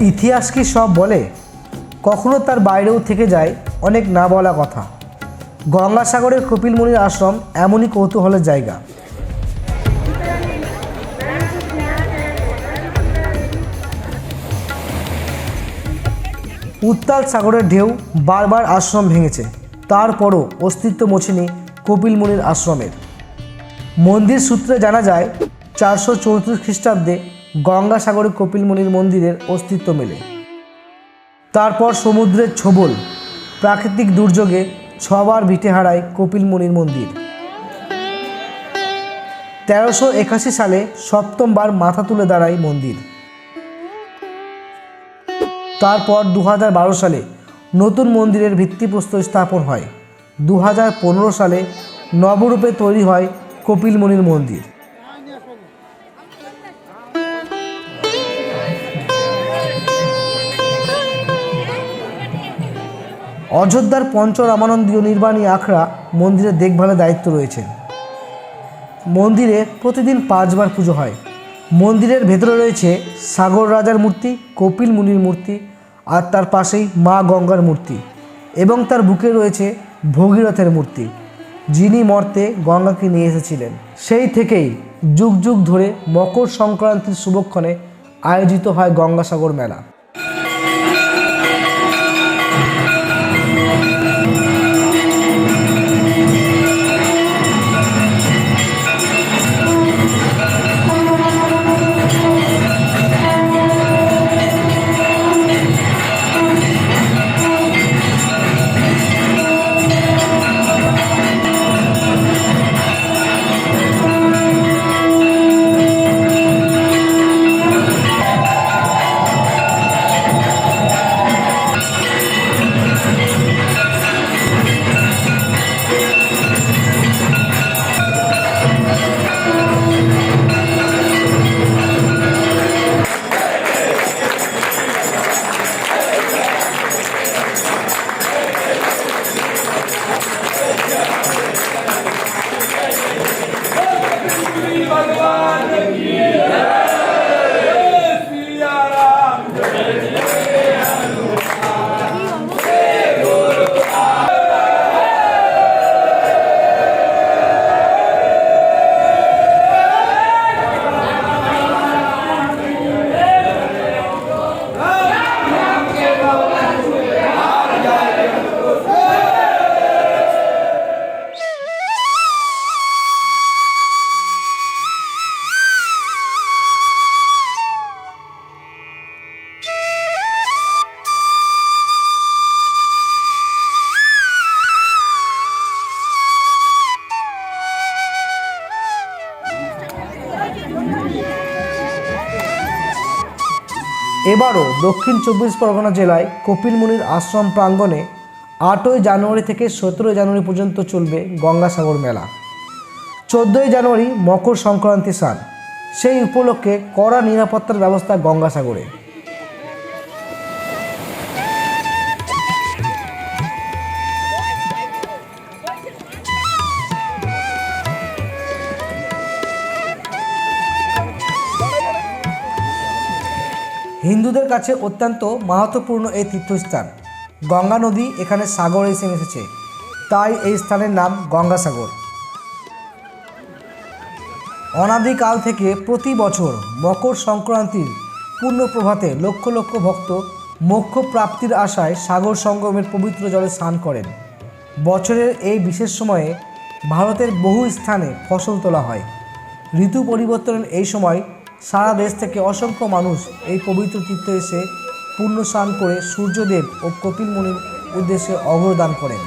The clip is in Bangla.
ইতিহাস কি সব বলে? কখনো তার বাইরেও থেকে যায় অনেক না বলা কথা। গঙ্গাসাগরের কপিলমুনির আশ্রম এমনই কৌতূহলের জায়গা। উত্তাল সাগরের ঢেউ বারবার আশ্রম ভেঙেছে। তারপরও অস্তিত্ব মোছেনি কপিলমুনির আশ্রমের। মন্দির সূত্রে জানা যায়, চারশো চৌত্রিশ খ্রিস্টাব্দে গঙ্গাসাগরে কপিলমুনির মন্দিরের অস্তিত্ব মেলে। তারপর সমুদ্রের ছোবল, প্রাকৃতিক দুর্যোগে ছবার ভিটে হারায় কপিলমুনির মন্দির। তেরোশো একাশি সালে সপ্তমবার মাথা তুলে দাঁড়ায় মন্দির। তারপর দু সালে নতুন মন্দিরের ভিত্তিপ্রস্তর স্থাপন হয়। দু সালে নবরূপে তৈরি হয় কপিলমুনির মন্দির। অযোধ্যার পঞ্চ রামানন্দীয় নির্বাণী আখড়া মন্দিরের দেখভালের দায়িত্ব রয়েছে। মন্দিরে প্রতিদিন পাঁচবার পুজো হয়। মন্দিরের ভেতরে রয়েছে সাগর রাজার মূর্তি, কপিল মুনির মূর্তি আর তার পাশেই মা গঙ্গার মূর্তি এবং তার বুকে রয়েছে ভগীরথের মূর্তি, যিনি মর্তে গঙ্গাকে নিয়ে এসেছিলেন। সেই থেকেই যুগ যুগ ধরে মকর সংক্রান্তির শুভক্ষণে আয়োজিত হয় গঙ্গাসাগর মেলা। এবারও দক্ষিণ চব্বিশ পরগনা জেলায় কপিলমুনির আশ্রম প্রাঙ্গণে আটই জানুয়ারি থেকে সতেরোই জানুয়ারি পর্যন্ত চলবে গঙ্গাসাগর মেলা। চোদ্দোই জানুয়ারি মকর সংক্রান্তি স্নান। সেই উপলক্ষে কড়া নিরাপত্তার ব্যবস্থা গঙ্গাসাগরে। হিন্দুদের কাছে অত্যন্ত মাহাত্মপূর্ণ এই তীর্থস্থান। গঙ্গা নদী এখানে সাগর এসে মিশেছে। তাই এই স্থানের নাম গঙ্গাসাগর। অনাদিকাল থেকে প্রতি বছর মকর সংক্রান্তির পূর্ণ প্রভাতে লক্ষ লক্ষ ভক্ত মোক্ষ প্রাপ্তির আশায় সাগর সঙ্গমের পবিত্র জলে স্নান করেন। বছরের এই বিশেষ সময়ে ভারতের বহু স্থানে ফসল তোলা হয়। ঋতু পরিবর্তনের এই সময় সারা দেশ থেকে অসংখ্য মানুষ এই পবিত্র তীর্থে এসে পূর্ণ স্নান করে সূর্যদেব ও কপিল মুনির উদ্দেশ্যে অগ্রদান করেন।